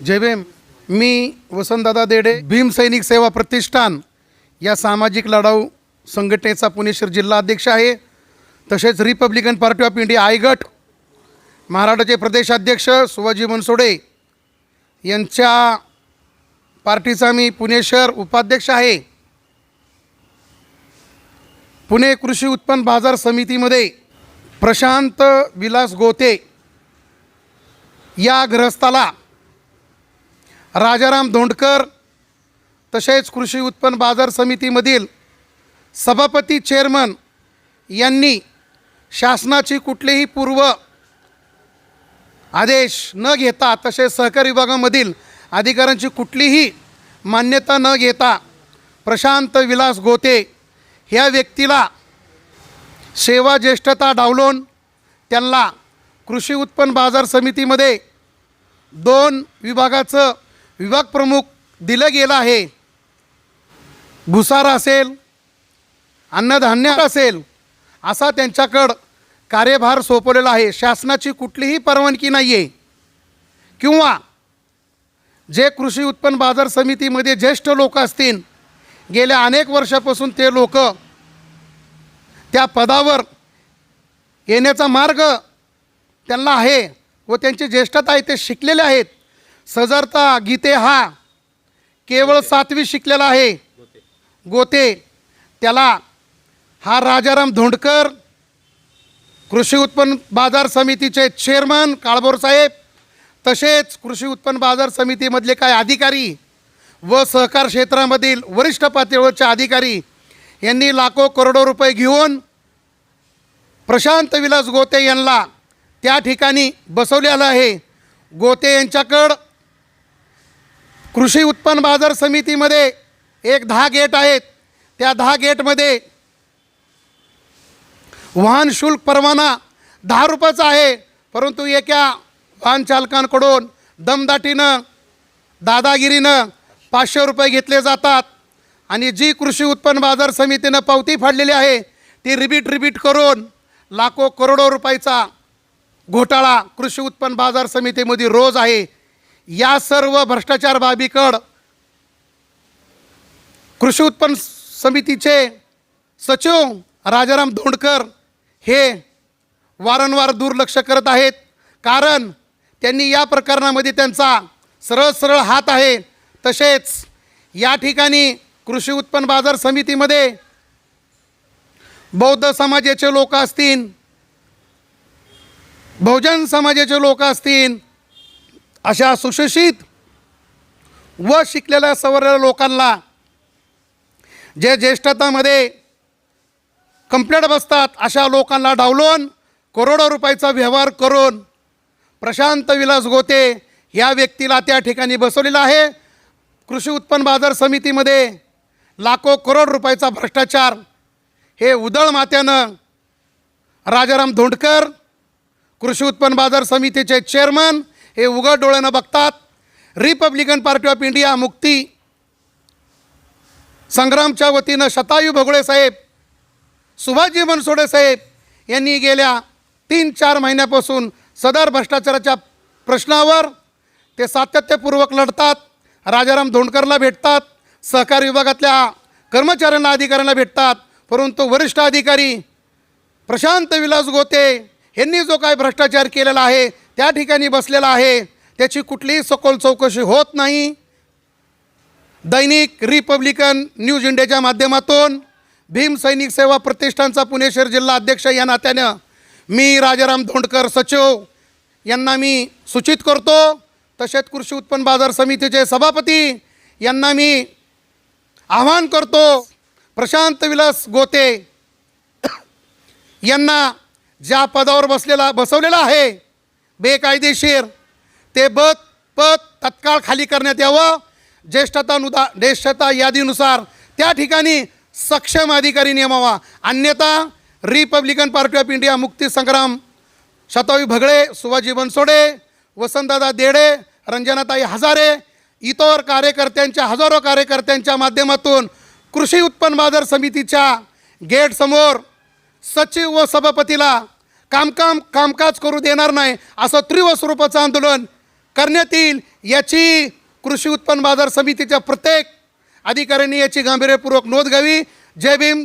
जय भीम. मी वसंतदादा देडे भीम सैनिक सेवा प्रतिष्ठान या सामाजिक लढाऊ संघटनेचा पुणेश्वर जिल्हा अध्यक्ष आहे. तसेच रिपब्लिकन पार्टी ऑफ इंडिया आयगट महाराष्ट्राचे प्रदेशाध्यक्ष सुभाजी बनसोडे यांच्या पार्टीचा मी पुणे शहर उपाध्यक्ष आहे. पुणे कृषी उत्पन्न बाजार समितीमध्ये प्रशांत विलास गोते या ग्रहस्थाला राजाराम धोंडकर तसेच कृषी उत्पन्न बाजार समितीमधील सभापती चेअरमन यांनी शासनाची कुठलेही पूर्व आदेश न घेता तसेच सहकारी विभागामधील अधिकाऱ्यांची कुठलीही मान्यता न घेता प्रशांत विलास गोते ह्या व्यक्तीला सेवा ज्येष्ठता डावलून त्यांना कृषी उत्पन्न बाजार समितीमध्ये दोन विभागाचं विभाग प्रमुख दिलं गेलं आहे. भुसार असेल अन्नधान्य असेल असा त्यांच्याकडं कार्यभार सोपवलेला आहे. शासनाची कुठलीही परवानगी नाही आहे किंवा जे कृषी उत्पन्न बाजार समितीमध्ये ज्येष्ठ लोक असतील गेल्या अनेक वर्षापासून ते लोक त्या पदावर येण्याचा मार्ग त्यांना आहे व त्यांची ज्येष्ठता आहे ते शिकलेले आहेत. सजरता गीते हा केवळ सातवी शिकलेला आहे. गोते. त्याला हा राजाराम धोंडकर कृषी उत्पन्न बाजार समितीचे चेअरमन काळभोर साहेब तसेच कृषी उत्पन्न बाजार समितीमधले काही अधिकारी व सहकार क्षेत्रामधील वरिष्ठ पातळीवरचे अधिकारी यांनी लाखो करोडो रुपये घेऊन प्रशांत विलास गोते यांना त्या ठिकाणी बसवलेलं आहे. गोते यांच्याकडं कृषी उत्पन्न बाजार समितीमध्ये एक दहा गेट आहेत. त्या दहा गेटमध्ये वाहन शुल्क परवाना दहा रुपयाचा आहे. परंतु एका वाहन चालकांकडून दमदाटीनं दादागिरीनं पाचशे रुपये घेतले जातात आणि जी कृषी उत्पन्न बाजार समितीनं पावती फाडलेली आहे ती रिबीट रिबीट करून लाखो करोडो रुपयाचा घोटाळा कृषी उत्पन्न बाजार समितीमध्ये रोज आहे. या सर्व भ्रष्टाचार बाबीकड कृषी उत्पन्न समितीचे सचिव राजाराम धोंडकर हे वारंवार दुर्लक्ष करत आहेत. कारण त्यांनी या प्रकरणामध्ये त्यांचा सरळ सरळ हात आहे. तसेच या ठिकाणी कृषी उत्पन्न बाजार समितीमध्ये बौद्ध समाजाचे लोक असतील बहुजन समाजाचे लोक असतील अशा सुशिक्षित व शिकलेल्या सवरलेल्या लोकांना जे ज्येष्ठतामध्ये कंप्लेंट बसतात अशा लोकांना डावलून करोडो रुपयाचा व्यवहार करून प्रशांत विलास गोते या व्यक्तीला त्या ठिकाणी बसवलेला आहे. कृषी उत्पन्न बाजार समितीमध्ये लाखो करोड रुपयाचा भ्रष्टाचार हे उदळ मात्यानं राजाराम धोंडकर कृषी उत्पन्न बाजार समितीचे चेअरमन हे उघड डोळ्यानं बघतात. रिपब्लिकन पार्टी ऑफ इंडिया मुक्ती. संग्रामच्या वतीनं शतायू भगोळे साहेब सुभाषजी बनसोडे साहेब यांनी गेल्या तीन चार महिन्यापासून सदर भ्रष्टाचाराच्या प्रश्नावर ते सातत्यपूर्वक लढतात राजाराम धोंडकरला भेटतात सहकारी विभागातल्या कर्मचाऱ्यांना अधिकाऱ्यांना भेटतात परंतु वरिष्ठ अधिकारी प्रशांत विलास गोते यांनी जो काय भ्रष्टाचार केलेला आहे त्या ठिकाणी बसलेला आहे. त्याची कुठलीही सखोल चौकशी होत नाही. दैनिक रिपब्लिकन न्यूज इंडियाच्या माध्यमातून भीम सैनिक सेवा प्रतिष्ठानचा पुणे शहर जिल्हा अध्यक्ष या नात्यानं मी राजाराम धोंडकर सचिव यांना मी सूचित करतो. तसेच कृषी उत्पन्न बाजार समितीचे सभापती यांना मी आवाहन करतो. प्रशांत विलास गोते यांना ज्या पदावर बसलेला बसवलेला आहे बेकायदेशीर. ते बद पद तत्काळ खाली करण्यात यावं. ज्येष्ठतानुदा ज्येष्ठता यादीनुसार त्या ठिकाणी सक्षम अधिकारी नेमावा अन्यथा रिपब्लिकन पार्टी ऑफ इंडिया मुक्ती संग्राम शतावी भगळे सुभाजी बनसोडे वसंतदादा देडे रंजनाताई हजारे इतर कार्यकर्त्यांच्या हजारो कार्यकर्त्यांच्या माध्यमातून कृषी उत्पन्न बाजार समितीच्या गेटसमोर सचिव व सभापतीला कामकाम कामकाज करू देणार नाही. असं तीव्र स्वरूपाचं आंदोलन करण्यात येईल याची कृषी उत्पन्न बाजार समितीच्या प्रत्येक अधिकाऱ्यांनी याची गांभीर्यपूर्वक नोंद घ्यावी. जय भीम.